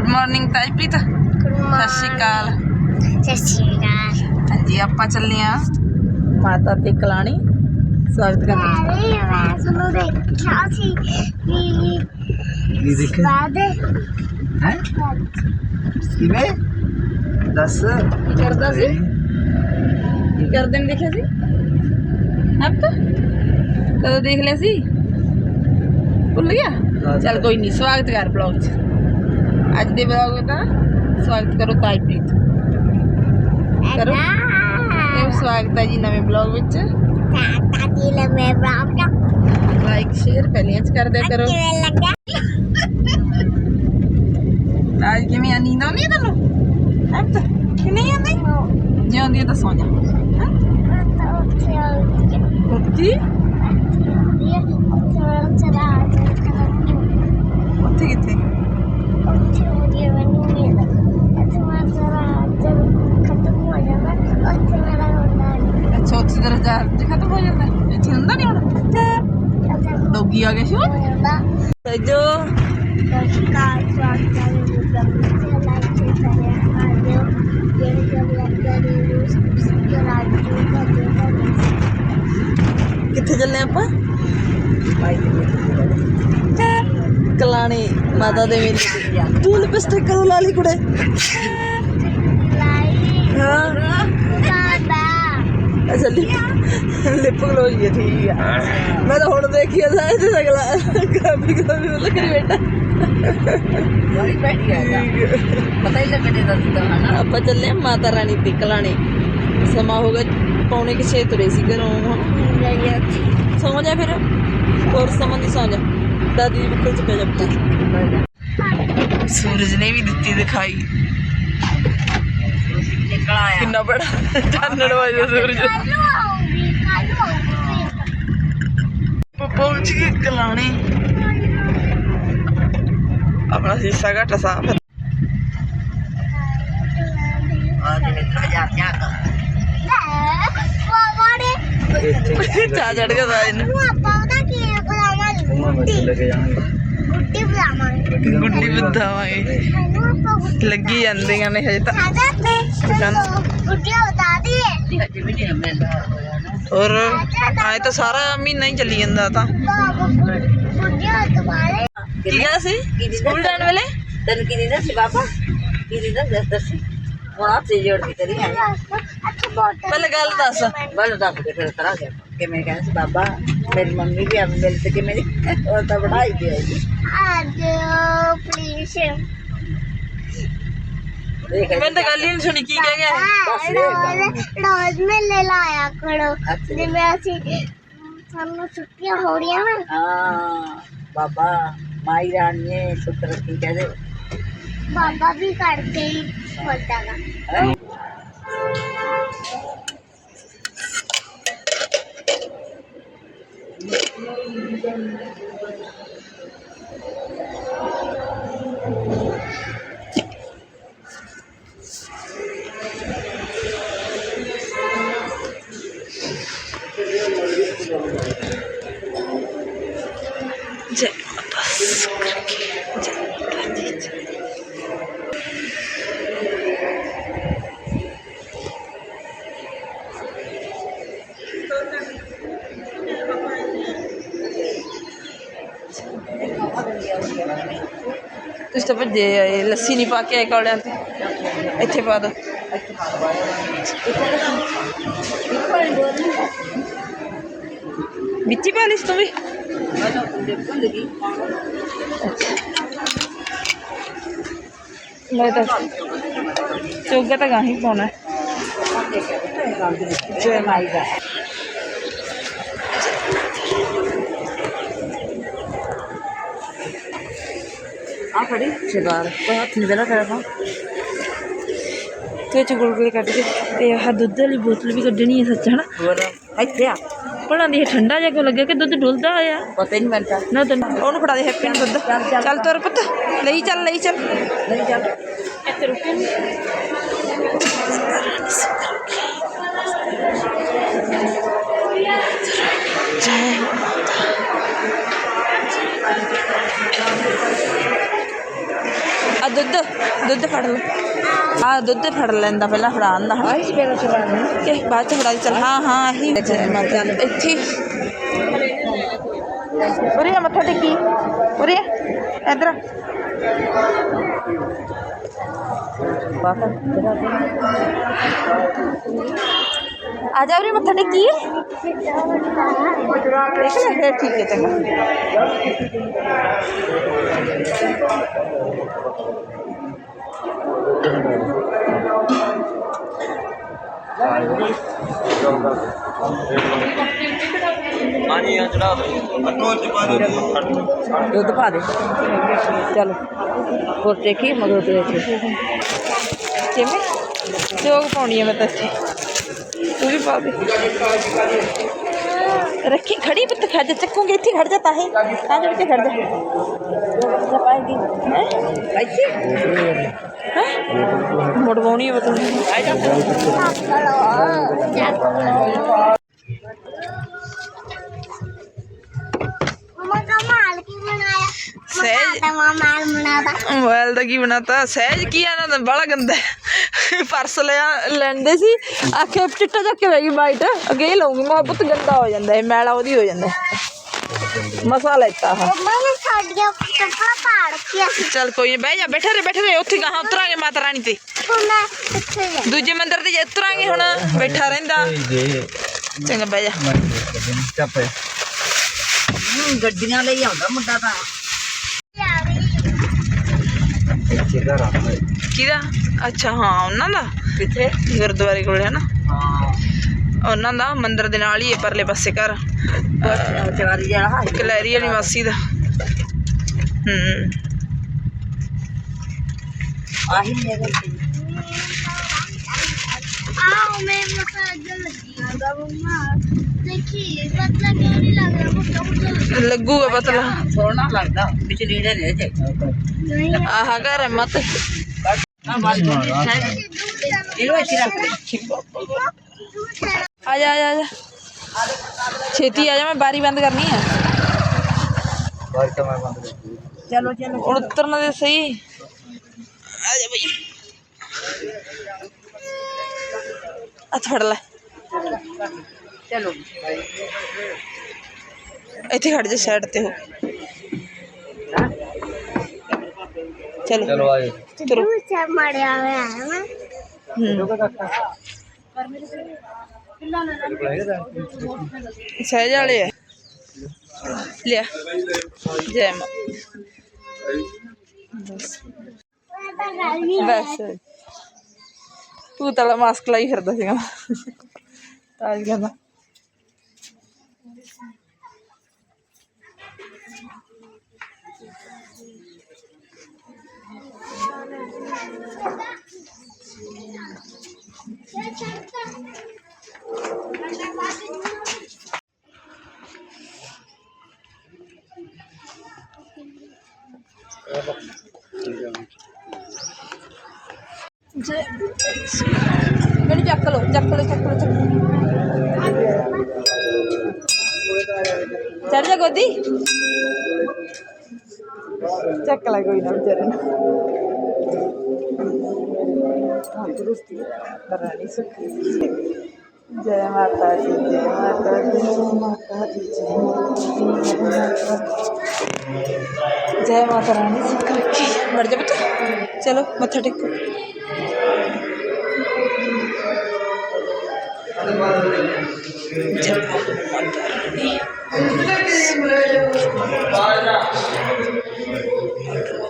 Good morning Tajpreet ਸਤਿ ਸ਼੍ਰੀ ਅਕਾਲ। ਸਤਿ ਸ਼੍ਰੀ ਅਕਾਲ। ਹਾਂਜੀ ਆਪਾਂ ਚੱਲੇ ਆ। ਮਾਤਾ ਤੇ ਕਲਾਣੀ। ਸਵਾਗਤ ਕਰਨ ਅਰੇ ਮੈਂ ਤੁਹਾਨੂੰ ਦੇਖਿਆ ਸੀ ਕਿ ਕੀ ਦੇਖੇ ਬਾਦ ਹੈ। ਕਿਵੇਂ? ਦੱਸ। ਕੀ ਕਰਦਾ ਸੀ? ਕੀ ਕਰਦੇ ਨੇ ਦੇਖਿਆ ਸੀ? ਹੱਪ ਕਦੋਂ ਦੇਖ ਲਿਆ ਸੀ? ਭੁੱਲ ਗਿਆ? ਚੱਲ ਕੋਈ ਨਹੀਂ ਸਵਾਗਤ ਕਰ ਬਲੌਗ 'ਚ। ਅੱਜ ਦੇ ਬਲੌਗ ਦਾ ਸਵਾਗਤ ਕਰੋ ਤਾਜਪ੍ਰੀਤ। ਕਰੋ। ਇਹ ਸਵਾਗਤ ਹੈ ਜੀ ਨਵੇਂ ਬਲੌਗ ਵਿੱਚ। ਤਾਤਾ ਜੀ ਲੰਮੇ ਬਰਾਬ ਦਾ ਲਾਈਕ ਸ਼ੇਅਰ ਪਹਿਲੀਆਂ ਚ ਕਰ। ਦਿਆ ਕਰੋ ਅੱਜ ਕਿਵੇਂ ਆ? ਨੀਂਦ ਆਉਂਦੀ ਤੈਨੂੰ? ਹੱਪ ਕਿ ਨਹੀਂ ਆਉਂਦੀ? ਜੇ ਆਉਂਦੀ ਤਾਂ ਸੌਂ ਜਾ। ਉੱਠੀ ਉੱਥੇ ਕਿੱਥੇ ਅੱਛਾ ਉੱਥੇ ਤੇਰਾ ਚਾਰਜ ਖਤਮ ਹੋ ਜਾਂਦਾ। ਹੈ। ਇੱਥੇ ਹੁੰਦਾ ਨਹੀਂ ਹੁਣ? ਡੋਗੀ ਆ ਗਿਆ ਸ਼ੋ ਜੋ ਕਿੱਥੇ ਚੱਲੇ ਆਪਾਂ? ਕਲਾਣੀ ਮਾਤਾ ਦੇ ਮੇਲੇ ਤੂੰ ਲਿਪਸਟਿਕ ਕਦੋਂ ਲਾ ਲਈ ਕੁੜੇ। ਹਾਂ। ਅੱਛਾ ਲਿਪ ਗਲੋਜ ਹੀ ਠੀਕ ਆ। ਮੈਂ ਤਾਂ ਹੁਣ ਦੇਖੀ ਆ ਸਾਇ ਤੇ ਅਗਲਾ ਕਾਫੀ ਕਾਫੀ ਮਤਲਬ ਕਰੀ ਬੈਠਾ। ਬੜੀ ਬੈਠੀ ਹੈ ਪਤਾ ਹੀ ਲੱਗਣੇ ਦਾ ਦਿੱਤਾ ਹਨਾ? ਆਪਾਂ ਚੱਲੇ ਮਾਤਾ ਰਾਣੀ ਕਲਾਣੀ ਸਮਾਂ ਹੋ ਗਿਆ ਪੌਣੇ ਕਿ 6 ਤੁਰੇ ਸੀ ਘਰੋਂ। ਸੌਂ ਜਾ ਫਿਰ। ਹੋਰ ਸਮਾਂ ਦੀ ਸੌਂ ਜਾ। ਦਾਦੀ ਦੀ ਬੁੱਕਲ ਚ ਪੈ ਜਾ। ਸੂਰਜ ਨੇ ਵੀ ਦਿੱਤੀ ਦਿਖਾਈ। ਆਇਆ। ਕਿੰਨਾ ਬੜਾ ਚਾਨਣ ਵਜਦਾ ਸੂਰਜ। ਆਪਾਂ ਪਹੁੰਚ ਗਏ ਕਲਾਣੀ। ਆਪਣਾ ਸੀਸਾ ਘੱਟ ਸਾਫ਼ ਆ ਦੇ ਨਿਕਲ ਜਾ ਜਾ ਚਾ ਚਾ ਚੜ ਗਿਆ ਸਾਜ ਨੂੰ ਉਹਨਾਂ ਵਿੱਚ ਲੈ ਕੇ ਜਾਣਗੇ। ਗੁੱਡੀ ਬੁਲਾਵਾਂਗੇ ਗੁੱਡੀ ਗੁੱਡੀ ਲੱਗੀ ਜਾਂਦੀਆਂ ਨੇ ਹਜੇ ਤਾਂ। ਤੇ ਗੁੱਡੀਆਂ ਬਤਾ ਦਈਏ। ਅੱਜ ਵੀ ਨਹੀਂ ਮਿਲਦਾ ਹੋਇਆ ਨਾ। ਔਰ ਆਏ ਤਾਂ ਸਾਰਾ ਮਹੀਨਾ ਹੀ ਚੱਲੀ ਜਾਂਦਾ ਤਾਂ। ਬਾਬਾ ਗੁੱਡੀਆਂ ਦੁਬਾਰੇ। ਕੀ ਕਹਿੰਦਾ ਸੀ? ਸਕੂਲ ਜਾਣ ਵੇਲੇ? ਤੈਨੂੰ ਕੀ ਦਿੰਦਾ ਸੀ ਬਾਬਾ? ਕੀ ਦਿੰਦਾ ਦੱਸ ਦੱਸ। ਹੁਣ ਹੱਥ ਜੋੜ ਕੇ ਕਰੀ ਆਇਆ ਅੱਛਾ ਬਹੁਤ ਪਹਿਲੇ ਗੱਲ ਦੱਸ। ਬਲ ਦੱਸ ਕੇ ਫਿਰ ਤਰਾ ਗਿਆ ਕਿਵੇਂ ਕਹਿੰਦਾ ਸੀ ਬਾਬਾ ਮੇਰੀ ਮੰਮੀ ਵੀ ਆ ਮਿਲ ਤੇ ਕਿਵੇਂ ਦੀ ਉਹ ਤਾਂ ਬਣਾਈ ਗਿਆ ਜੀ ਅੱਜ ਪਲੀਜ਼ ਦੇਖ ਮੈਂ ਤਾਂ ਗੱਲ ਹੀ ਨਹੀਂ ਸੁਣੀ ਕੀ ਕਹਿ ਗਿਆ ਇਹ? ਰੋਜ਼ ਰੋਜ਼ ਮੇਲੇ ਲਾਇਆ ਕਰੋ ਅੱਛਾ। ਜਿਵੇਂ ਅਸੀਂ ਸਾਨੂੰ ਛੁੱਟੀਆਂ ਹੋ ਰਹੀਆਂ ਨਾ ਹਾਂ ਬਾਬਾ ਮਾਈ ਰਾਣੀ ਨੇ ਸ਼ੁਕਰ ਕੀ ਕਹਦੇ ਬਾਬਾ ਵੀ ਕਰਕੇ ਹੀ ਹੁੰਦਾ ਗਾ ਜੈ ਤੁਸੀਂ ਤਾਂ ਲੱਸੀ ਨਹੀਂ ਪਾ ਕੇ ਆਏ ਕੌੜਿਆਂ ਤੇ। ਇੱਥੇ ਪਾ ਦੋ। ਵਿੱਚ ਹੀ ਪਾ ਲਈ ਤੂੰ ਵੀ? ਮੈਂ ਤਾਂ ਚੋਗਾ ਤਾਂ ਗਾਹੀ ਪਾਉਣਾ। ਜੈ ਮਾਈ ਦਾ ਆ ਫੜੀ। ਸ਼ਿਕਾਰ ਕੋਈ ਹੱਥ ਨਹੀਂ ਦੇਣਾ ਤੇਰਾ ਤਾਂ। ਤੇ ਚ ਗੁਲਗੁਲੇ ਕੱਢ ਕੇ ਤੇ ਆਹ ਦੁੱਧ ਵਾਲੀ ਬੋਤਲ ਵੀ ਕੱਢਣੀ ਹੈ ਸੱਚ ਹਨਾ? ਹੋਰ ਇੱਥੇ ਆ। ਭਲਾ ਦੀ ਠੰਡਾ ਜਿਹਾ ਕਿਉਂ ਲੱਗਿਆ ਕਿ ਦੁੱਧ ਡੁੱਲਦਾ ਆਇਆ ਪਤਾ ਹੀ ਨਹੀਂ ਮਿਲਦਾ ਨਾ ਤਾਂ ਉਹਨੂੰ ਫੜਾ ਦੇ ਹੈਪੀ ਨੂੰ ਦੁੱਧ। ਚੱਲ ਤੁਰ ਪੁੱਤ। ਲਈ ਚੱਲ ਲਈ ਚੱਲ। ਨਹੀਂ ਚੱਲ। ਇੱਥੇ ਰੁਕੇ ਦੁੱਧ ਦੁੱਧ ਫੜ ਲੈ ਆ ਦੁੱਧ ਫੜ ਲੈਂਦਾ ਪਹਿਲਾਂ ਫੜਾ ਆਂਦਾ ਹਾਂ ਆਈ ਸਵੇਰੇ ਚਲਾਣੀ ਕਿ ਬਾਅਦ ਚ ਫੜਾ ਚੱਲ ਹਾਂ ਹਾਂ ਚੱਲ ਇੱਥੇ। ਉਰੇ ਮੱਥਾ ਟੇਕੀ। ਉਰੇ ਇੱਧਰ ਆ। ਬਾਬਾ ਆ ਜਾ ਉਰੇ ਮੱਥਾ ਟੇਕੀ ਦੇਖ ਲੈ ਫਿਰ ਠੀਕ ਹੈ ਚੰਗਾ ਦੁੱਧ ਪਾ ਦੇ ਚਲ ਹੋਰ ਦੇਖੀ ਮਗਰ ਤੇ ਦੇਖੀ ਕਿਵੇਂ ਜੋਗ ਪਾਉਣੀ ਹੈ ਮੈਂ ਤਾਂ ਇੱਥੇ ਤੂੰ ਵੀ ਪਾ ਦੇ ਰੱਖੀ ਖੜੀ ਪੁੱਤ ਖੜ ਜਾ ਚੱਕੂਗੇ ਇੱਥੇ ਖੜ ਜਾ ਤਾਂ ਹੀ ਆ ਸਹਿਜ ਮੋਬਾਈਲ ਦਾ ਕੀ ਬਣਾਤਾ? ਸਹਿਜ ਕੀ ਆ ਨਾ ਬੜਾ ਗੰਦਾ। ਪਰਸ ਲਿਆ ਲੈਂਦੇ ਸੀ। ਆਖੇ ਚਿੱਟਾ ਚੱਕ ਕੇ ਬੈਗੀ ਵਾਈਟ ਅੱਗੇ ਲਊਂਗੀ। ਮੈਂ ਪੁੱਤ ਗੰਦਾ ਹੋ ਜਾਂਦਾ ਹੈ। ਮੈਲਾ ਉਹਦੀ ਹੋ ਜਾਂਦਾ ਹੈ। ਮਸਾ ਲੈਤਾ ਹਾਂ ਨੇ ਸਾਡੀਆਂ ਕੱਪੜਾ ਪਾੜ ਕੇ ਚੱਲ ਕੋਈ ਨਹੀਂ ਬਹਿ ਜਾ। ਬੈਠੇ ਰੇ ਬੈਠੇ ਰੇ ਉੱਥੇ ਗਾਹਾਂ ਉਤਰਾਂਗੇ ਮਾਤਾ ਰਾਣੀ ਤੇ। ਦੂਜੇ ਮੰਦਿਰ ਤੇ ਉਤਰਾਂਗੇ ਹੁਣ ਬੈਠਾ ਰਹਿੰਦਾ। ਚੰਗਾ ਬਹਿ ਜਾ। ਮੈਂ ਗੱਡੀਆਂ ਲਈ ਆਉਂਦਾ ਮੁੰਡਾ ਤਾਂ। ਇੱਥੇ ਘਰ ਆ ਕਿਹਦਾ? ਅੱਛਾ ਹਾਂ ਉਹਨਾਂ ਦਾ। ਕਿੱਥੇ? ਗੁਰਦੁਆਰੇ ਕੋਲ ਹੈ ਨਾ ਹਾਂ। ਉਹਨਾਂ ਦਾ ਮੰਦਿਰ ਦੇ ਨਾਲ ਹੀ ਹੈ ਪਰਲੇ ਪਾਸੇ ਘਰ। ਚਵਾਰੀ ਜਿਹੜਾ ਕਲੈਰੀ ਵਾਲੀ ਮਾਸੀ ਦਾ। ਹੂੰ। ਆਹੀ ਮੇਰੇ ਆਓ ਮੈਂ ਮਸਾਜ ਲੱਗੀ। ਆਦਾ ਮੰਮਾ। ਦੇਖੀ ਪਤਲਾ ਕਿਉਂ ਨਹੀਂ ਲੱਗ ਰਿਹਾ ਮੁੱਟਾ ਮੁੱਟਾ ਲੱਗੂਗਾ ਪਤਲਾ ਸੋਹਣਾ ਲੱਗਦਾ ਵਿੱਚ ਲੀੜੇ ਨੇ ਜੇ ਨਹੀਂ ਆਹ ਘਰ ਹੈ ਮਤ ਨਾ ਬਾਤ ਇਹੋ ਇੱਥੇ ਰੱਖ ਦੇ ਆ ਜਾ ਆ ਜਾ ਆ ਜਾ ਛੇਤੀ ਆ ਜਾ ਮੈਂ ਬਾਰੀ ਬੰਦ ਕਰਨੀ ਹੈ ਬਾਹਰ ਤਾਂ ਮੈਂ ਬੰਦ ਕਰ ਚਲੋ ਚਲੋ ਹੁਣ ਉਤਰਨਾ ਦੇ ਸਹੀ ਆ ਜਾ ਬਈ ਹੱਥ ਫੜ ਲੈ ਚਲੋ ਇੱਥੇ ਖੜ ਜਾ ਸਾਈਡ ਤੇ ਹੋ ਚਲੋ ਚਲੋ ਆਏ ਤੁਰੋ ਦੂਸਰਾ ਮੜਿਆ ਹੋਇਆ ਹੈ ਨਾ ਹੂੰ ਸਹਿਜ ਵਾਲੇ ਆ ਲਿਆ ਜੈ ਮਾਂ ਬਸ ਮੈਂ ਤਾਂ ਗੱਲ ਨਹੀਂ ਬਸ ਤੂੰ ਤਾਂ ਮਾਸਕ ਲਾਈ ਫਿਰਦਾ ਸੀਗਾ ਤਾਂ ਅੱਜ ਕਹਿੰਦਾ ਜੈ ਮੈਨੂੰ ਚੱਕ ਲਓ ਚੱਕ ਲਓ ਚੱਕ ਲਓ, ਚੱਕ ਚੜ ਜਾ ਗੋਦੀ। ਚੱਕ ਲੈ ਕੋਈ ਨਾ ਵਿਚਾਰੇ ਨੂੰ। ਤੰਦਰੁਸਤੀ ਕਰਾਣੀ ਸੁਖੀ ਜੈ ਮਾਤਾ ਦੀ ਜੈ ਮਾਤਾ ਦੀ ਜੈ ਮਾਤਾ ਦੀ ਜੈ ਮਾਤਾ। ਜੈ ਮਾਤਾ ਰਾਣੀ ਸੁਖ ਰੱਖੀ ਮਰ ਜਾ ਬੱਚਾ ਚਲੋ ਮੱਥਾ ਟੇਕੋ। ਜੈ ਮਾਤਾ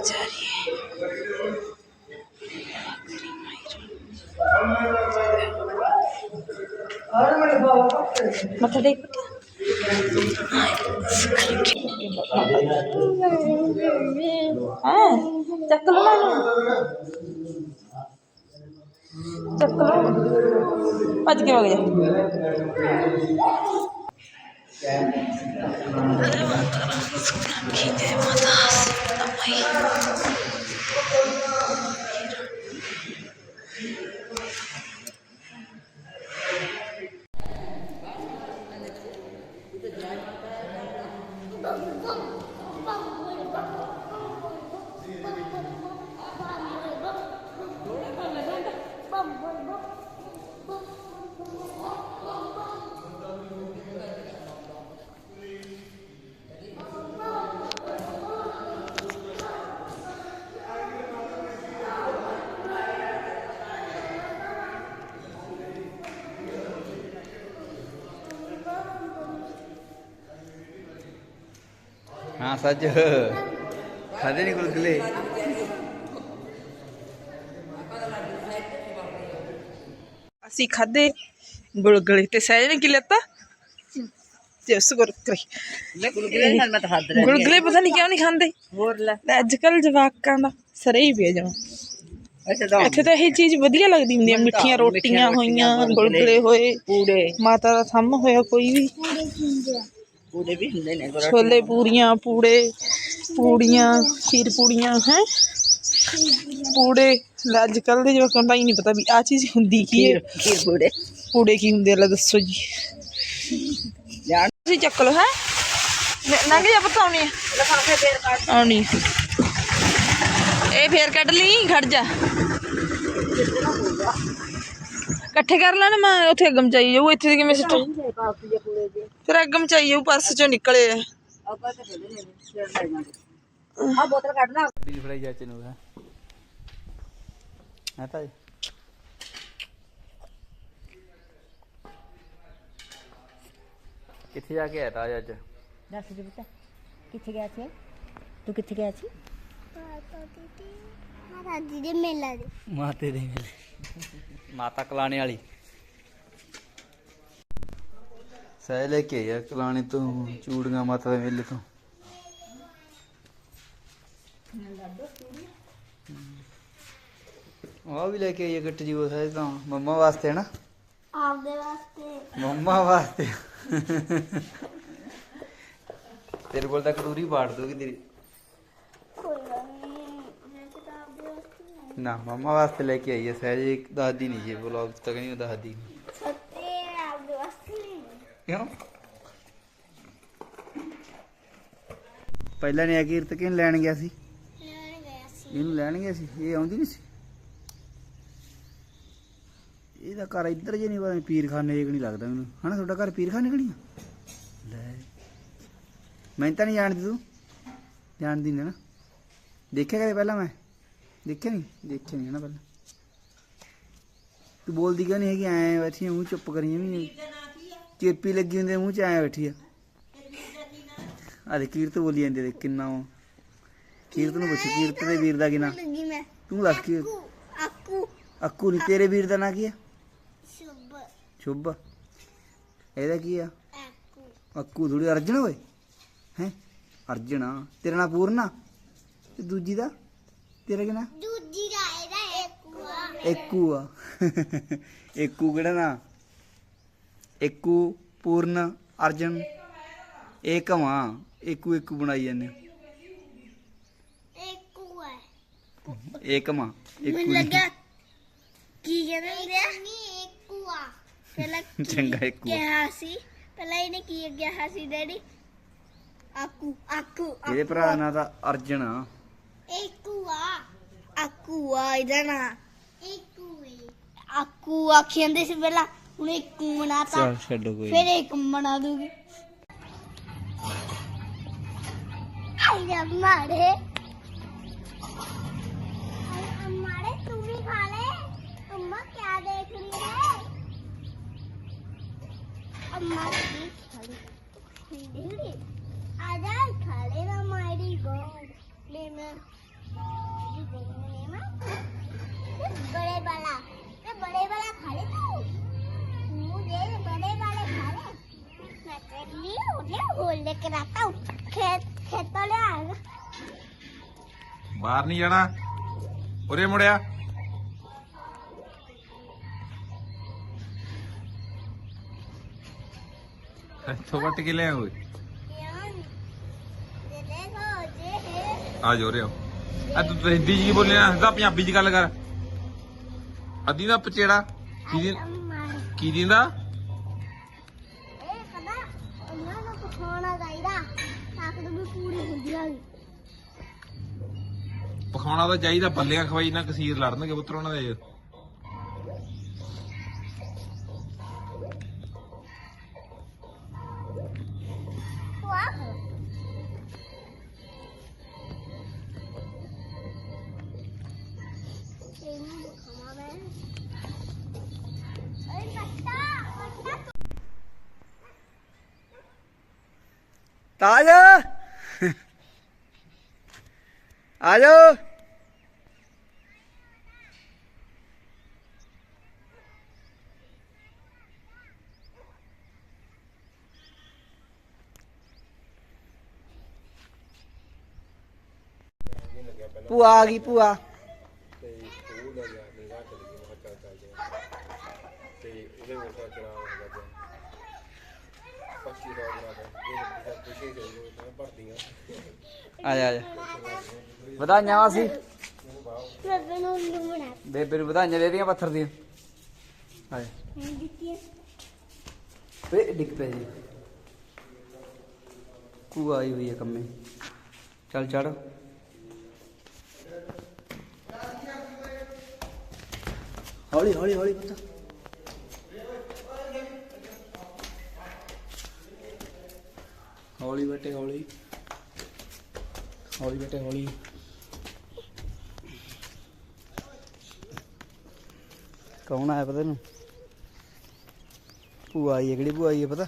ਰਾਣੀ। ਮੱਥਾ ਟੇਕ। ਹਾਂ? ਚੱਕ ਲਓ ਮੈਨੂੰ ਚੱਕ ਲਓ। ਭੱਜ ਕੇ ਵਗ ਜਾ। ਮਾਤਾ? ਮਾਤਾ ਹਾਂ ਸੱਚ ਖਾਦੇ ਨਹੀਂ ਗੁਲਗੁਲੇ ਅਸੀਂ ਖਾਦੇ ਗੁਲਗੁਲੇ ਤੇ ਸਹਿਜ ਨੇ ਕੀ ਲੈਤਾ ਜਿਸ ਗੁਲਗੁਲੇ ਮੈਂ ਗੁਲਗੁਲੇ ਨਾਲ ਮੈਂ ਤਾਂ ਹੱਦ ਰਹਿ ਗੁਲਗੁਲੇ ਪਤਾ ਨਹੀਂ ਕਿਉਂ ਨਹੀਂ ਖਾਂਦੇ ਹੋਰ ਲੈ ਅੱਜ ਕੱਲ ਜਵਾਕਾਂ ਦਾ ਸਰੇ ਹੀ ਪਿਆ ਜਮਾ ਅੱਛਾ ਤਾਂ ਇੱਥੇ ਤਾਂ ਇਹ ਚੀਜ਼ ਵਧੀਆ ਲੱਗਦੀ ਹੁੰਦੀ ਤਾਂ ਮਿੱਠੀਆਂ ਰੋਟੀਆਂ ਹੋਈਆਂ ਗੁਲਗੁਲੇ ਹੋਏ ਪੂੜੇ ਮਾਤਾ ਦਾ ਥੰਮ ਹੋਇਆ ਕੋਈ ਵੀ ਆ ਪੂੜੇ ਵੀ ਹੁੰਦੇ ਨੇ ਛੋਲੇ ਪੂਰੀਆਂ ਪੂੜੇ ਪੂੜੀਆਂ ਖੀਰ ਪੂੜੀਆਂ ਹੈ? ਪੂੜੇ ਅੱਜ ਕੱਲ ਦੇ ਜਵਾਕਾਂ ਦਾ ਹੀ ਨਹੀਂ ਪਤਾ ਵੀ ਆ ਚੀਜ਼ ਹੁੰਦੀ ਕੀ ਹੈ। ਖੀਰ ਪੂੜੇ। ਪੂੜੇ ਕੀ ਹੁੰਦੇ ਆ ਦੱਸੋ ਜੀ। ਜਾਣ। ਤੁਸੀਂ ਚੱਕ ਲਓ ਹੈ? ਲੰਘ ਜਾ ਪਤਾ ਆਉਣੀ ਕੱਢ ਆਉਣੀ। ਇਹ ਫੇਰ ਕੱਢ ਲਈ ਖੜ ਜਾ। ਇਕੱਠੇ ਕਰ ਲੈਣ ਮੈਂ ਉੱਥੇ ਅੱਗਮ ਚਾਈ ਜਾਊ ਇੱਥੇ ਕਿਵੇਂ ਸਿੱਟ। ਫਿਰ ਅੱਗਮ ਚਾਈ ਜਾਊ ਪਰਸ ਚੋਂ ਨਿਕਲੇ ਆ। ਬੋਤਲ ਕੱਢ ਫੜਾਈ ਹੈ ਹੈ ਤਾਂ ਕਿੱਥੇ ਜਾ ਕੇ ਆਇਆ ਤਾ ਅੱਜ? ਦੱਸ ਦੇ ਬੇਟਾ ਕਿੱਥੇ ਗਿਆ ਸੀ? ਤੂੰ ਕਿੱਥੇ ਗਿਆ ਸੀ? ਮਹਾਰਾਜ ਦੇ ਮੇਲਾ ਦੇ। ਮਾਤੇ ਦੇ ਮੇਲੇ। ਮਾਤਾ ਕਲਾਣੇ ਵਾਲੀ। ਸਹਿ ਲੈ ਕੇ ਆਇਆ ਕਲਾਣੇ ਤੋਂ ਚੂੜੀਆਂ ਮਾਤਾ ਦੇ ਮੇਲੇ ਤੋਂ। ਆ ਵੀ ਲੈ ਕੇ ਆਇਆ ਗੱਟ ਜੀ ਉਹ ਸਹਿਜ ਤਾਂ ਮੰਮਾ ਵਾਸਤੇ ਨਾ? ਆਪਦੇ ਵਾਸਤੇ। ਮੰਮਾ ਵਾਸਤੇ। ਤੇਰੇ ਕੋਲ ਤਾਂ ਕਟੋਰੀ ਪਾੜ ਦੋਗੀ ਤੇਰੀ। ਕੋਈ ਗੱਲ ਨਹੀਂ ਮੈਂ ਤਾਂ ਆਪਦੇ ਵਾਸਤੇ ਨਾ ਮੰਮਾ ਵਾਸਤੇ ਲੈ ਕੇ ਆਈ ਹੈ ਸਹਿਜ ਇੱਕ ਦਾਦੀ ਨਹੀਂ ਜੇ ਵਲੌਗ ਤੱਕ ਨਹੀਂ ਆਪਦੇ ਵਾਸਤੇ ਲੈ ਕਿਉਂ? ਪਹਿਲਾਂ ਨੇ ਅਕੀਰਤ ਕਿਨ ਲੈਣ ਗਿਆ ਸੀ? ਲੈਣ ਗਿਆ ਸੀ। ਇਹਨੂੰ ਲੈਣ ਗਿਆ ਸੀ? ਇਹ ਆਉਂਦੀ ਨਹੀਂ ਸੀ? ਇਹਦਾ ਘਰ ਇੱਧਰ ਜੇ ਨਹੀਂ ਪਤਾ ਪੀਰਖਾਨੇ ਜੇ ਨਹੀਂ ਲੱਗਦਾ ਮੈਨੂੰ। ਹਨਾ ਤੁਹਾਡਾ ਘਰ ਪੀਰਖਾਨੇ ਕਣੀ ਆ? ਲੈ। ਮੈਂ ਤਾਂ ਨਹੀਂ ਜਾਣਦੀ ਤੂੰ। ਜਾਣਦੀ ਨਹੀਂ ਨਾ। ਦੇਖਿਆ ਕਦੇ ਪਹਿਲਾਂ ਮੈਂ? ਦੇਖਿਆ ਨਹੀਂ? ਦੇਖਿਆ ਨਹੀਂ ਨਾ ਪਹਿਲਾਂ। ਤੂੰ ਬੋਲਦੀ ਕਿਉਂ ਨਹੀਂ ਹੈਗੀ? ਐ ਬੈਠੀ ਮੂੰਹ ਚੁੱਪ ਕਰੀ ਵੀ ਚੇਪੀ ਲੱਗੀ ਹੁੰਦੀ ਮੂੰਹ ਚ ਐ ਬੈਠੀ ਆ। ਦੇ ਕੀਰਤ ਬੋਲੀ ਜਾਂਦੀ ਦੇ ਕਿੰਨਾ ਉਹ। ਕੀਰਤ ਨੂੰ ਪੁੱਛ ਕੀਰਤ ਦੇ ਵੀਰ ਦਾ ਕੀ ਨਾਂ? ਲੱਗੀ ਮੈਂ ਤੂੰ ਦੱਸ ਕੀ ਆਕੂ ਅੱਕੂ ਨਹੀਂ ਤੇਰੇ ਵੀਰ ਦਾ ਨਾਂ ਕੀ ਆ? ਸ਼ੁਭ। ਸ਼ੁਭ। ਇਹਦਾ ਕੀ ਆ? ਆਕੂ। ਅੱਕੂ ਥੋੜੀ ਅਰਜਨ ਓਏ। ਹੈ? ਅਰਜਣਾ। ਤੇਰਾ ਨਾਂ ਪੂਰਨਾ? ਤੇ ਦੂਜੀ ਦਾ? ਤੇਰਾ ਕੀ ਨਾਂ? ਦੂਜੀ ਦਾ ਇਹਦਾ ਏਕੂ ਆ। ਏਕੂ ਆ। ਏਕੂ ਕਿਹੜਾ ਨਾਂ? ਏਕੂ ਪੂਰਨ ਅਰਜਨ। ਏਕਮਾ ਏਕੂ ਏਕੂ ਬਣਾਈ ਜਾਂਦੇ। ਏਕੂ ਹੈ। ਏਕਮਾ ਏਕੂ ਮੈਨੂੰ ਨਹੀਂ। ਲੱਗਾ ਕੀ ਕਹਿੰਦੇ ਹੁੰਦੇ ਆ? ਨਹੀਂ ਏਕੂ ਆ। ਪਹਿਲਾਂ ਕੀ ਚੰਗਾ ਏਕੂ। ਕਿਹਾ ਸੀ? ਪਹਿਲਾਂ ਇਹਨੇ ਕੀ ਕਿਹਾ ਸੀ ਡੈਡੀ? ਆਕੂ ਆਕੂ ਇਹਦੇ ਭਰਾ ਦਾ ਨਾਂ ਤਾਂ ਅਰਜਨ ਆ। ਏਕੂ ਆ। ਆਕੂ ਆ ਇਹਦਾ ਨਾਂ। ਏਕੂ ਆਕੂ ਆਖੀ ਜਾਂਦੇ ਸੀ ਪਹਿਲਾਂ। मैं एक बनाता फिर एक बना दूँगी। मारे। मारे तू भी खा ले। अम्मा क्या देख रही है? अम्मा आजा खा लेना मारी को लेना बड़े वाला बड़े वाला ਬਾਹਰ ਨਹੀਂ ਜਾਣਾ। ਉਰੇ ਮੁੜਿਆ। ਇੱਥੋਂ ਵੱਟ ਕੇ ਲੈ ਓਏ ਆ ਜੋ ਰਿਓ ਆ ਤੂੰ ਤੇ ਹਿੰਦੀ ਜੀ ਬੋਲਿਆ? ਹੱਸਦਾ ਪੰਜਾਬੀ ਚ ਗੱਲ ਕਰ। ਅਦੀ ਦਾ ਪਚੇੜਾ। ਕੀ ਦੀ ਕੀ ਦੀ ਦਾ ਪਖਾਉਣਾ ਤਾਂ ਚਾਹੀਦਾ ਬੱਲਿਆਂ ਖਵਾਈ ਨਾ ਕਸੀਰ ਲੜਨਗੇ ਪੁੱਤਰ ਉਹਨਾਂ ਦੇ। ਵਾਹ ਇਹਨੂੰ ਦਿਖਾਵਾਂ ਮੈਂ ਅਰੇ ਬੱਟਾ ਬੱਟਾ ਤਾਜ ਆ ਜਾਓ ਭੂਆ ਆ ਗਈ, ਭੂਆ। ਆ ਜਾ ਆ ਜਾ। ਵਧਾਈਆਂ ਵਾਸੀ ਬੇਬੇ ਨੂੰ ਲੂਣਾ ਬੇਬੇ ਨੂੰ ਵਧਾਈਆਂ ਦੇ ਦੀਆਂ ਪੱਥਰ ਦੀਆਂ। ਆ ਜਾ। ਦਿੱਤੀ ਵੇ, ਡਿੱਗ ਪਏ ਜੀ। ਕੂ ਆਈ ਹੋਈ ਹੈ ਕੰਮੇ। ਚੱਲ ਚੜ ਹੌਲੀ ਹੌਲੀ ਹੌਲੀ ਪੁੱਤ। ਹੌਲੀ ਬੇਟੇ, ਹੌਲੀ। ਹੌਲੀ ਬੇਟੇ, ਹੌਲੀ। ਕੌਣ ਆਇਆ ਪਤਾ ਨੂੰ ਭੂਆ ਆਈ ਹੈ, ਕਿਹੜੀ ਭੂਆ ਆਈ ਹੈ ਪਤਾ?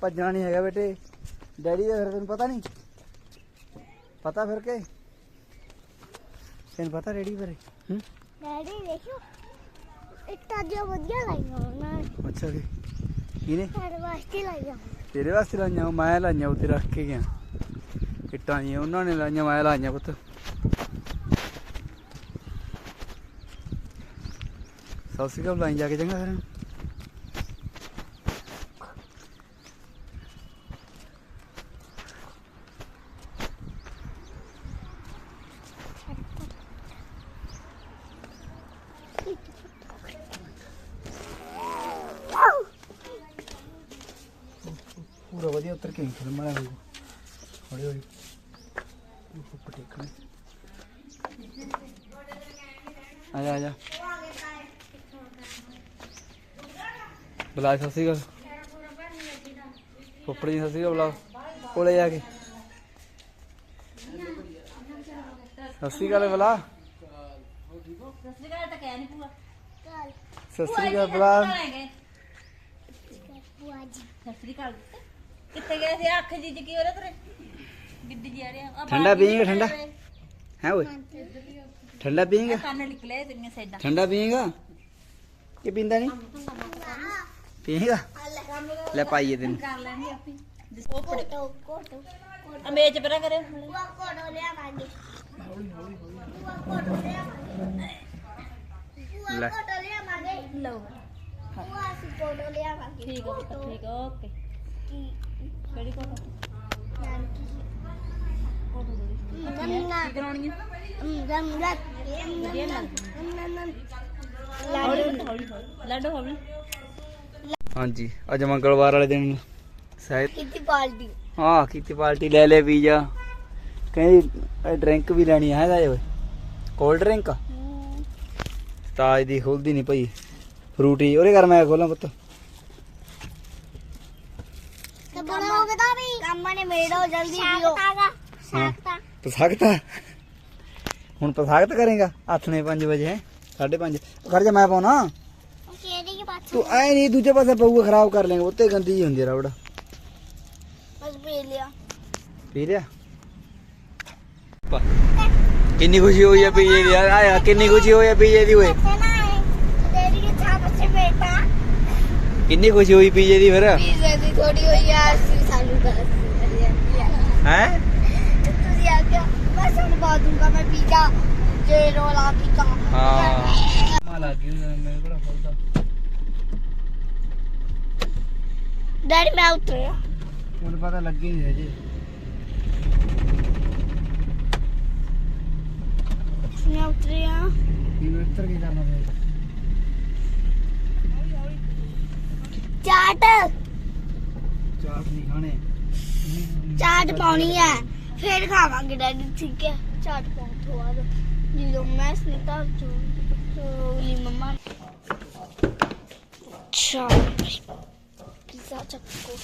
ਭੱਜਣਾ ਨਹੀਂ ਹੈਗਾ ਬੇਟੇ। ਡੈਡੀ ਦਾ ਫਿਰ ਤੈਨੂੰ ਪਤਾ ਨਹੀਂ? ਪਤਾ ਫਿਰ ਕੇ? ਤੈਨੂੰ ਪਤਾ ਡੈਡੀ ਬਾਰੇ? ਹੂੰ? ਡੈਡੀ ਦੇਖੋ ਇੱਟਾਂ ਜੋ ਵਧੀਆ ਲਾਈਆਂ ਉਹਨਾਂ ਨੇ। ਅੱਛਾ ਜੀ। ਕਿਹਨੇ? ਸਾਡੇ ਵਾਸਤੇ ਲਾਈਆਂ। ਤੇਰੇ ਵਾਸਤੇ ਲਾਈਆਂ ਉਹ ਮੈਂ ਲਾਈਆਂ ਉੱਤੇ ਰੱਖ ਕੇ ਗਿਆ। ਇੱਟਾਂ ਜੀਆਂ ਉਹਨਾਂ ਨੇ ਲਾਈਆਂ ਮੈਂ ਲਾਈਆਂ ਪੁੱਤ। ਸਤਿ ਸ਼੍ਰੀ ਅਕਾਲ ਲਾਈ ਜਾ ਕੇ ਚੰਗਾ ਫਿਰ। ਪੂਰਾ ਵਧੀਆ ਉੱਤਰ ਕੇ ਫਿਲਮ ਵਾਲਾ ਹੋਊ ਹੌਲੀ ਹੌਲੀ। ਉੱਪਰ ਟੇਕਣਾ ਆ ਜਾ ਆ ਜਾ। ਬੁਲਾ ਸਤਿ ਸ਼੍ਰੀ ਅਕਾਲ। ਫੁੱਫੜ ਜੀ, ਸਤਿ ਸ਼੍ਰੀ ਅਕਾਲ ਬੁਲਾ ਕੋਲੇ ਜਾ ਕੇ। ਸਤਿ ਸ਼੍ਰੀ ਅਕਾਲ, ਬੁਲਾ। ਸਸਰੀਕਾਲ ਤਾਂ ਕਹਿ ਨਹੀਂ ਪੂਆ ਸਤਿ ਸ਼੍ਰੀ ਅਕਾਲ, ਬੁਲਾ। ਬੁਆ ਜੀ ਸਸਰੀਕਾਲ ਕਿੱਥੇ ਗਏ ਸੀ? ਅੱਖ ਜੀ ਜੀ ਕੀ ਹੋ ਰਿਹਾ ਤੇਰੇ? ਗਿੱਡੀ ਜੀ ਆ ਰਿਹਾ। ਆਹ ਠੰਡਾ ਬਾਹਰ ਪੀਏਂਗਾ, ਨਿਕਲ ਠੰਡਾ? ਰਹੇ। ਹੈ ਓਏ? ਠੰਡਾ ਪੀਏਗਾ? ਕੰਨ ਨਿਕਲੇ ਤੇਰੀਆਂ ਸੈਡਾਂ ਠੰਡਾ ਪੀਏਗਾ? ਕਿ ਪੀਂਦਾ ਨਹੀਂ? ਪੀਏਗਾ? ਲੈ ਪਾਈਏ ਤੈਨੂੰ। ਕਰ ਲੈਣੀ ਆਪੀ। ਉਹ ਪੜੇ ਕੋਟੋ ਕੋਟੋ ਆ ਮੇਜ਼ ਪਰਾਂ ਕਰੇ ਬੁਆ ਕੋਟੋ ਲਿਆਵਾਂਗੇ ਬੁਆ ਕੋਟੋ ਲਿਆਵਾਂਗੇ ਬੁਆ ਲੈ। ਕੋਟੋ ਲਿਆਵਾਂਗੇ ਲਓ। ਬੁਆ ਅਸੀਂ ਕੋਟੋ ਲਿਆਵਾਂਗੇ। ਠੀਕ ਆ ਪੁੱਤ, ਠੀਕ ਆ। ਓਕੇ। ਕੀ ਕਿਹੜੀ ਕੋਟ ਨਾਨਕੀ ਕੋਟ ਦੇ ਨੰਨਾ ਕੀ ਕਰਾਉਣੀ ਆ? ਨੰਨਾ ਵਧੀਆ ਲੱਗਦੀ ਨੰਨਾ ਹੌਲੀ ਪੁੱਤ, ਹੌਲੀ ਹੌਲੀ ਲੱਡੋ ਹੌਲੀ। ਹਾਂਜੀ ਅੱਜ ਮੰਗਲਵਾਰ ਵਾਲੇ ਦਿਨ ਸ਼ਾਇਦ ਕਿੱਥੇ ਪਾਲਦੀ ਹਾਂ ਕੀਤੀ ਪਾਰਟੀ ਲੈ ਲੈ ਪੀਜਾ। ਕਹਿੰਦੀ ਡਰਿੰਕ ਵੀ ਲੈਣੀ ਹੈ ਹੈਗਾ ਓਏ। ਕੋਲਡ ਡਰਿੰਕ ਤਾਜ ਦੀ ਖੁੱਲਦੀ ਨਹੀਂ ਪਈ। ਫਰੂਟੀ ਉਹਦੇ ਘਰ ਮੈਂ ਖੋਲਾਂ ਪੁੱਤ। ਵੀ। ਕੰਮ ਨੇ ਮੇੜੋ ਜਲਦੀ ਪੀਓ। ਹਾਂ। ਪਸਾਗਤਾ ਹੁਣ ਪਸਾਗਤ ਕਰੇਗਾ। ਹੱਥ ਨੇ 5 ਵਜੇ ਹੈ। 5:30 ਖੜ ਜਾ ਮੈਂ ਪਾਉਣਾ। ਕਿਹੜੀ ਕੇ ਪਾਸ ਤੂੰ ਐ ਨਹੀਂ ਦੂਜੇ ਪਾਸੇ ਪਊਗਾ ਖਰਾਬ ਕਰ ਲੇਗਾ ਉੱਤੇ ਗੰਦੀ ਹੁੰਦੀ ਰਬੜਾ। ਬਸ ਪੀ ਲਿਆ। ਪੀ ਲਿਆ। ਕਿੰਨੀ ਖੁਸ਼ੀ ਹੋਈ ਆ ਪੀਜੇ ਦੀ। ਯਾਰ ਆਇਆ ਕਿੰਨੀ ਖੁਸ਼ੀ ਹੋਈ ਆ ਪੀਜੇ ਦੀ ਓਏ ਤੇਰੀ ਕੇ ਛਾਪ ਸੇ ਬੇਟਾ ਕਿੰਨੀ ਖੁਸ਼ੀ ਹੋਈ ਪੀਜੇ ਦੀ ਫਿਰ? ਪੀਜ਼ੇ ਦੀ ਥੋੜੀ ਹੋਈ ਆ ਅਸੀਂ ਸਾਨੂੰ ਦੱਸ ਹੈ? ਤੁਸੀਂ ਆ ਗਿਆ ਮੈਂ ਤੁਹਾਨੂੰ ਪਾ ਦੂੰਗਾ ਮੈਂ ਪੀਜ਼ਾ ਜੇ ਰੋਲਾ ਪੀਜ਼ਾ ਹਾਂ। ਮਾ ਲੱਗੀ ਮੇਰੇ ਕੋਲ ਫਲਦਾ ਡੈਡੀ ਮੈਂ ਉਤਰਿਆ। ਮੈਨੂੰ ਪਤਾ ਲੱਗੀ ਨਹੀਂ ਹਜੇ। ਮੈਂ ਉਤਰਿਆ। ਕੀ ਉੱਤਰ ਕੀ ਕਰਨਾ ਪਏਗਾ ਚਾਟ। ਚਾਟ ਨਹੀਂ ਖਾਣੇ। ਚਾਟ ਪਾਉਣੀ ਹੈ। ਫਿਰ ਖਾਵਾਂਗੇ ਡੈਡੀ ਠੀਕ ਹੈ। ਚਾਟ ਪਾਉਣ ਤੋਂ ਬਾਅਦ। ਜਦੋਂ ਮੈਂ ਸਨੀਤਾ ਚੋਲੀ ਮੰਮਾ ਚਾਟ ਪੀਜ਼ਾ ਚੱਕੋ।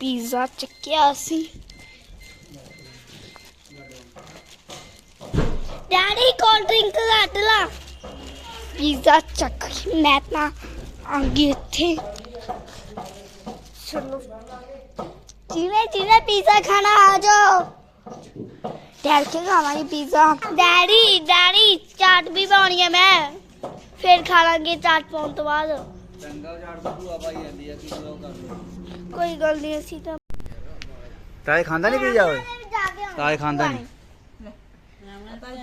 ਪੀਜ਼ਾ ਚੱਕਿਆ ਸੀ। ਡੈਡੀ ਕੋਲਡ ਡਰਿੰਕ ਘੱਟ ਲਾ। पिज़्ज़ा चक्री मैं इतना आगे थे चलो धीरे धीरे पिज़्ज़ा खाना आ जाओ डैड के हमारी पिज़्ज़ा डैडी डैडी चाट भी बनानी है मैं फिर खा लेंगे चाट पाउन तो बाद कोई गल नहीं ऐसी तो ताई खांदा नहीं पिज़्ज़ा ताई खांदा नहीं ताई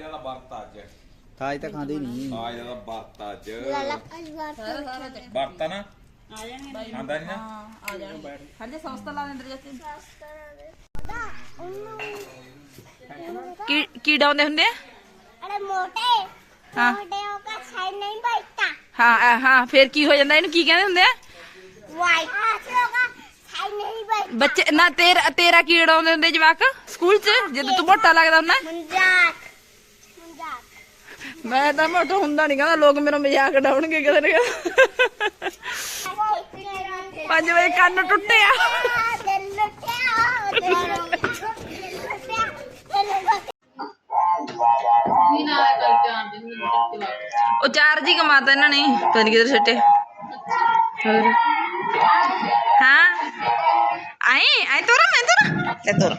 वाला वरत आज ਤਾਜ ਦਾ ਵਰਤ ਅੱਜ ਤਾਜ ਤਾਂ ਖਾਂਦੇ ਹੀ ਨਹੀਂ ਤਾਜ ਦਾ ਵਰਤ ਅੱਜ ਲਾਲਾ ਵਰਤ ਨਾ ਖਾਂਦਾ ਨਹੀਂ ਨਾ ਆ ਜਾਣ ਹਲੇ ਸਸਤਾ ਲਾ ਦਿੰਦੇ ਜੱਤੇ ਕੀ ਕੀ ਡਾਉਂਦੇ ਹੁੰਦੇ ਆ अरे मोटे हाँ। मोटे का साइड नहीं बैठता ਹਾਂ ਆ, ਹਾਂ ਫੇਰ ਕੀ ਹੋ ਜਾਂਦਾ ਇਹਨੂੰ ਕੀ ਕਹਿੰਦੇ ਹੁੰਦੇ ਆ वाइट का साइड नहीं बैठता ਬੱਚੇ ਨਾ ਤੇਰਾ ਤੇਰਾ ਕੀ ਡਾਉਂਦੇ ਹੁੰਦੇ ਜਵਾਕ ਸਕੂਲ 'ਚ ਜਦੋਂ ਤੂੰ ਮੋਟਾ ਲੱਗਦਾ ਹੁੰਦਾ मजाक मजाक ਮੈਂ ਤਾਂ ਮੋਟਾ ਹੁੰਦਾ ਨਹੀਂ ਕਹਿੰਦਾ ਲੋਕ ਮੇਰਾ ਮਜ਼ਾਕ ਡਾਉਣਗੇ ਕਿਤੇ ਨਾ 5 ਵਜੇ ਕੰਨ ਟੁੱਟੇ ਆ ਉਹ ਚਾਰ ਜੀ ਕਮਾਤਾ ਇਹਨਾਂ ਨੇ, ਪਤਾ ਨਹੀਂ ਕਿਧਰ ਛੱਟੇ ਹੋਰ। ਹਾਂ? ਆਏ ਆਏ ਤੋਰਾ ਮੈਂ ਤੋਰਾ। ਤੇ ਤੋਰਾ।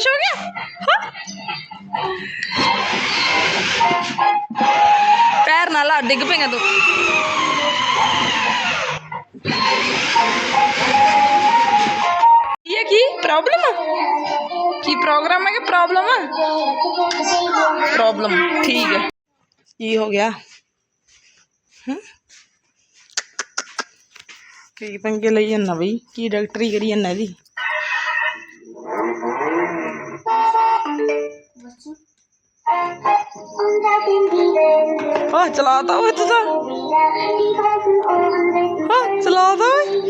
ਕਿਧਰ ਖੁਸ਼ ਹੋ ਗਿਆ ਹਾਂ ਪੈਰ ਨਾਲ ਲਾ ਡਿੱਗ ਪੇਗਾ ਤੂੰ ਇਹ ਕੀ ਪ੍ਰੋਬਲਮ ਕੀ ਪ੍ਰੋਗਰਾਮ ਹੈ ਕਿ ਪ੍ਰੋਬਲਮ ਹੈ ਪ੍ਰੋਬਲਮ ਠੀਕ ਹੈ ਕੀ ਹੋ ਗਿਆ ਹਮ? ਕੀ ਪੰਗੇ ਲਈ ਜਾਂਦਾ ਬਈ ਕੀ ਡਾਕਟਰੀ ਕਰੀ ਜਾਂਦਾ ਇਹਦੀ ਹਾਂ ਚਲਾਤਾ ਓਏ ਤੂੰ ਤਾਂ। ਹਾਂ ਚਲਾਤਾ ਓਏ।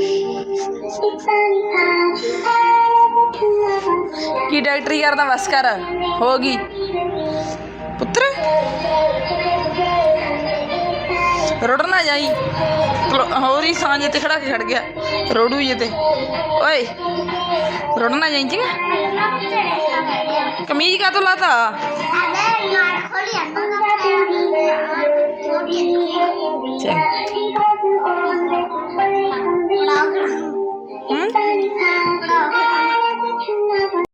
ਕੀ ਡਾਕਟਰੀ ਕਰਦਾ ਬਸ ਕਰ, ਹੋ ਗਈ। ਰੋੜ ਨਾ ਜਾਈ ਕਲੋ- ਹੋਰ ਹੀ ਸਾਂਝੇ ਤੇ ਖੜਾ ਕੇ ਖੜ ਗਿਆ ਰੋੜੂ ਜੇ ਤੇ ਓਏ ਰੋੜ ਨਾ ਜਾਈ ਚੰਗਾ ਕਮੀਜ਼ ਕਾ ਤੋਂ ਲਾਤਾ ਚੰਗਾ ਹੂੰ